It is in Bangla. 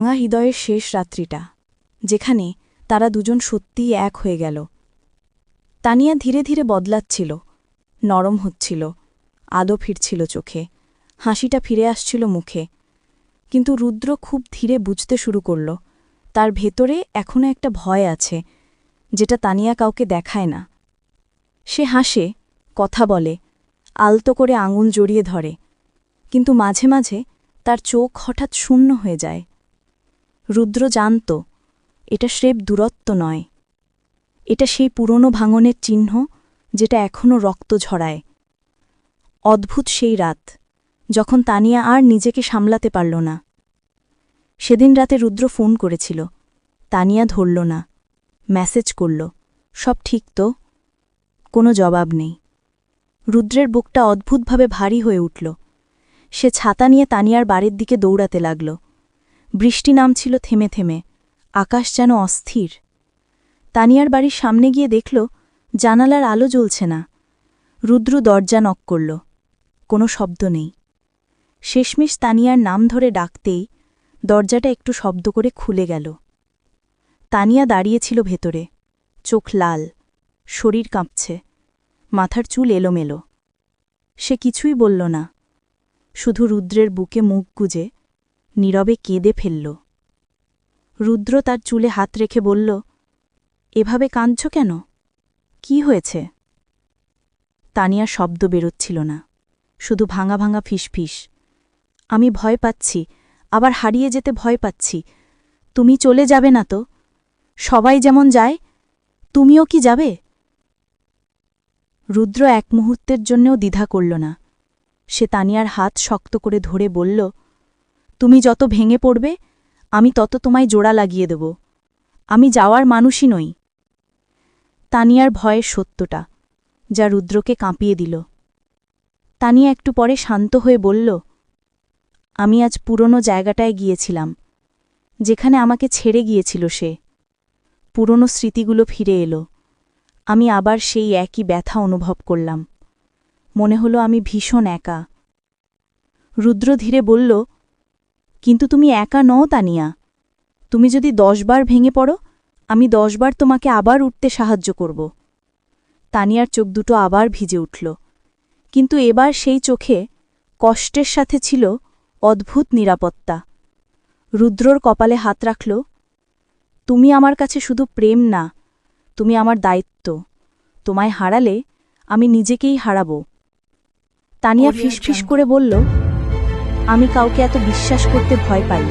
ভাঙা হৃদয়ের শেষ রাত্রিটা, যেখানে তারা দুজন সত্যিই এক হয়ে গেল। তানিয়া ধীরে ধীরে বদলাচ্ছিল, নরম হচ্ছিল আলো ফিরছিল চোখে, হাসিটা ফিরে আসছিল মুখে। কিন্তু রুদ্র খুব ধীরে বুঝতে শুরু করল, তার ভেতরে এখনও একটা ভয় আছে, যেটা তানিয়া কাউকে দেখায় না। সে হাসে, কথা বলে, আলতো করে আঙুল জড়িয়ে ধরে, কিন্তু মাঝে মাঝে তার চোখ হঠাৎ শূন্য হয়ে যায়। রুদ্র জানত, এটা স্রেফ দূরত্ব নয়। এটা সেই পুরনো ভাঙনের চিহ্ন যেটা এখনও রক্ত ঝরায়। অদ্ভুত সেই রাত, যখন তানিয়া আর নিজেকে সামলাতে পারল না। সেদিন রাতে রুদ্র ফোন করেছিল, তানিয়া ধরল না, মেসেজ করল, সব ঠিক তো? কোনো জবাব নেই। রুদ্রের বুকটা অদ্ভুতভাবে ভারী হয়ে উঠল। সে ছাতা নিয়ে তানিয়ার বাড়ির দিকে দৌড়াতে লাগল। বৃষ্টি নামছিল থেমে থেমে, আকাশ যেন অস্থির। তানিয়ার বাড়ির সামনে গিয়ে দেখল, জানালার আলো জ্বলছে না। রুদ্র দরজা নক করল, কোনো শব্দ নেই। শেষমেশ তানিয়ার নাম ধরে ডাকতেই দরজাটা একটু শব্দ করে খুলে গেল। তানিয়া দাঁড়িয়েছিল ভেতরে, চোখ লাল, শরীর কাঁপছে, মাথার চুল এলোমেলো। সে কিছুই বলল না, শুধু রুদ্রের বুকে মুখ গুজে নীরবে কেঁদে ফেলল। রুদ্র তার চুলে হাত রেখে বলল, এভাবে কাঁদছ কেন? কি হয়েছে? তানিয়া শব্দ বেরোচ্ছিল না, শুধু ভাঙা ভাঙা ফিসফিস। আমি ভয় পাচ্ছি, আবার হারিয়ে যেতে ভয় পাচ্ছি। তুমি চলে যাবে না তো? সবাই যেমন যায়, তুমিও কি যাবে? রুদ্র এক মুহূর্তের জন্যও দ্বিধা করল না। সে তানিয়ার হাত শক্ত করে ধরে বলল তুমি যত ভেঙে পড়বে, আমি তত তোমায় জোড়া লাগিয়ে দেব। আমি যাওয়ার মানুষই নই। তানিয়ার ভয়ের সত্যটা, যা রুদ্রকে কাঁপিয়ে দিল। তানিয়া একটু পরে শান্ত হয়ে বলল, আমি আজ পুরনো জায়গাটায় গিয়েছিলাম, যেখানে আমাকে ছেড়ে গিয়েছিল সে। পুরনো স্মৃতিগুলো ফিরে এলো। আমি আবার সেই একই ব্যথা অনুভব করলাম। মনে হলো আমি ভীষণ একা। রুদ্র ধীরে বলল কিন্তু তুমি একা নও তানিয়া। তুমি যদি দশবার ভেঙে পড়ো আমি দশবার তোমাকে আবার উঠতে সাহায্য করব। তানিয়ার চোখ দুটো আবার ভিজে উঠল। কিন্তু এবার সেই চোখে কষ্টের সাথে ছিল অদ্ভুত নিরাপত্তা। রুদ্রর কপালে হাত রাখল তুমি আমার কাছে শুধু প্রেম না তুমি আমার দায়িত্ব। তোমায় হারালে আমি নিজেকেই হারাব। তানিয়া ফিসফিস করে বলল আমি কাউকে এত বিশ্বাস করতে ভয় পাই।